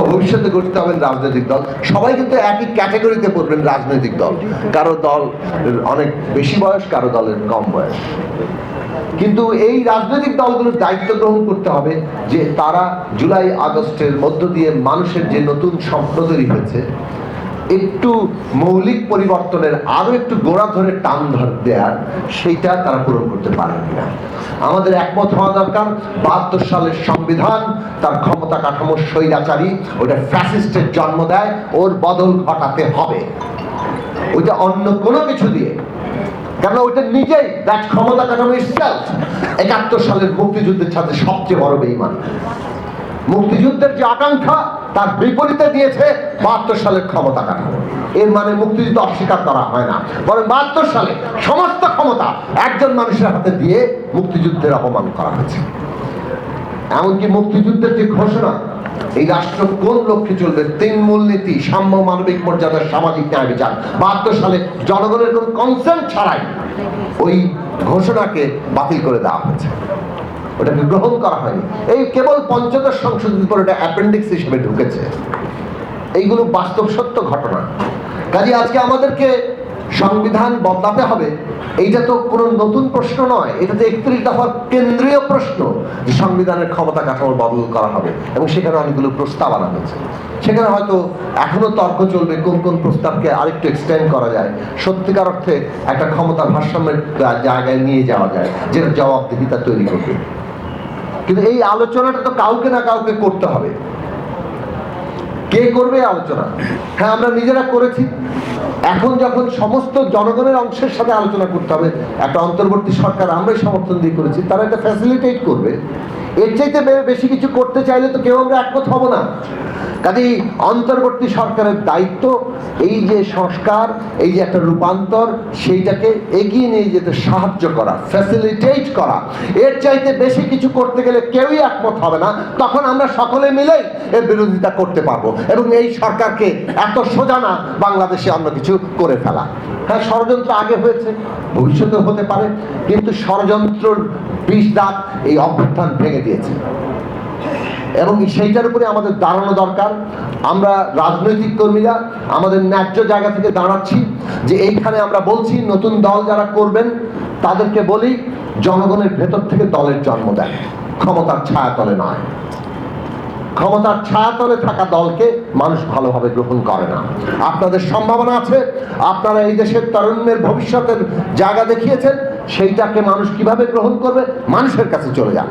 ভবিষ্যতে গঠিত হবেন রাজনৈতিক দল, সবাই কিন্তু একই ক্যাটাগরিতে পড়বেন রাজনৈতিক দল। কারও দল অনেক বেশি বয়স, কারও দলের কম বয়স। কিন্তু এই রাজনৈতিক দলগুলোর দায়িত্ব গ্রহণ করতে হবে যে তারা জুলাই আগস্টের মধ্য দিয়ে মানুষের যে নতুন স্বপ্ন তৈরি হয়েছে একটু মৌলিক পরিবর্তনের, আরও একটু গোড়া ধরে টান ধর দেয়ার, সেইটা তারা পূরণ করতে পারেন না। আমাদের একমত হওয়া দরকার, বাহাত্তর সালের সংবিধান, তার ক্ষমতা কাঠামো স্বৈরাচারী, ওটা ফ্যাসিস্টের জন্ম দেয়, ওর বদল ঘটাতে হবে। ওইটা অন্য কোনো কিছু দিয়ে। কারণ ওইটা নিজেই, দ্যাট ক্ষমতা কাঠামো ইটসেলফ একাত্তর সালের মুক্তিযুদ্ধের সাথে সবচেয়ে বড় বেইমান। মুক্তিযুদ্ধের যে আকাঙ্ক্ষা, তার বিপরীতে দিয়েছে বাহাত্তর সালের ক্ষমতা কাঠামো। এর মানে মুক্তিযুদ্ধ অস্বীকার করা হয় না। বরং বাহাত্তর সালে সমস্ত ক্ষমতা একজন মানুষের হাতে দিয়ে মুক্তিযুদ্ধের অপমান করা হয়েছে। এমনকি মুক্তিযুদ্ধের যে ঘোষণা, এই রাষ্ট্র কোন লক্ষ্যে চলবে? তিন মূলনীতি, সাম্য, মানবিক মর্যাদার সামাজিক ন্যায় বিচার। বাহাত্তর সালে জনগণের কোন কনসেন্ট ছাড়াই ওই ঘোষণাকে বাতিল করে দেওয়া হয়েছে। ওটাকে গ্রহণ করা হয়নি। এই কেবল পঞ্চদশ সংশোধন করে ওটা অ্যাপেন্ডিক্স হিসেবে ঢুকেছে। এইগুলো বাস্তব সত্য ঘটনা। কাজে আজকে আমাদেরকে সংবিধান বদলাতে হবে। এইটা তো কোনো নতুন প্রশ্ন নয়। এটা তো একত্রিশ দফার কেন্দ্রীয় প্রশ্ন যে সংবিধানের ক্ষমতা কাঠামো বদল করা হবে। এবং সেখানে অনেকগুলো প্রস্তাব আনা হয়েছে। সেখানে হয়তো এখনও তর্ক চলবে কোন কোন প্রস্তাবকে আরেকটু এক্সটেন্ড করা যায়। সত্যিকার অর্থে একটা ক্ষমতা ভারসাম্যের জায়গায় নিয়ে যাওয়া যায়, যেটা জবাবদিহিতা তৈরি করবে। কিন্তু এই আলোচনাটা তো কাউকে না কাউকে করতে হবে। কে করবে আলোচনা? হ্যাঁ আমরা নিজেরা করেছি। এখন যখন সমস্ত জনগণের অংশের সাথে আলোচনা করতে হবে, একটা অন্তর্বর্তী সরকার আমরাই সমর্থন দিয়ে করেছি, তারা এটা ফ্যাসিলিটেট করবে। এর চাইতে বেশি কিছু করতে চাইলে তো কেউ আমরা একমত হব না। কাজেই অন্তর্বর্তী সরকারের দায়িত্ব, এই যে সংস্কার, এই যে একটা রূপান্তর, সেইটাকে এগিয়ে নিয়ে যেতে সাহায্য করা ফ্যাসিলিটেট করা। এর চাইতে বেশি কিছু করতে গেলে কেউই একমত হবে না। তখন আমরা সকলে মিলেই এর বিরোধিতা করতে পারব এবং এই সরকারকে এত সোজা না বাংলাদেশে অন্য কিছু করে ফেলা। হ্যাঁ ষড়যন্ত্র আগে হয়েছে ভবিষ্যতে হতে পারে, কিন্তু ষড়যন্ত্রর বিষ দাঁত এই অভ্যুত্থান ভেঙে দিয়েছে। এবং সেইটার উপরে আমাদের দাঁড়ানো দরকার। আমরা রাজনৈতিক কর্মীরা আমাদের ন্যায্য জায়গা থেকে দাঁড়াচ্ছি। যে এইখানে আমরা বলছি, নতুন দল যারা করবেন, তাদেরকে বলি, জনগণের ভেতর থেকে দলের জন্ম দেয়। ক্ষমতার ছায়াতলে নয়। ক্ষমতার ছায়াতলে থাকা দলকে মানুষ ভালোভাবে গ্রহণ করে না। আপনাদের সম্ভাবনা আছে, আপনারা এই দেশের তরুণের ভবিষ্যতের জায়গা দেখিয়েছেন, সেইটাকে মানুষ কীভাবে গ্রহণ করবে? মানুষের কাছে চলে যান।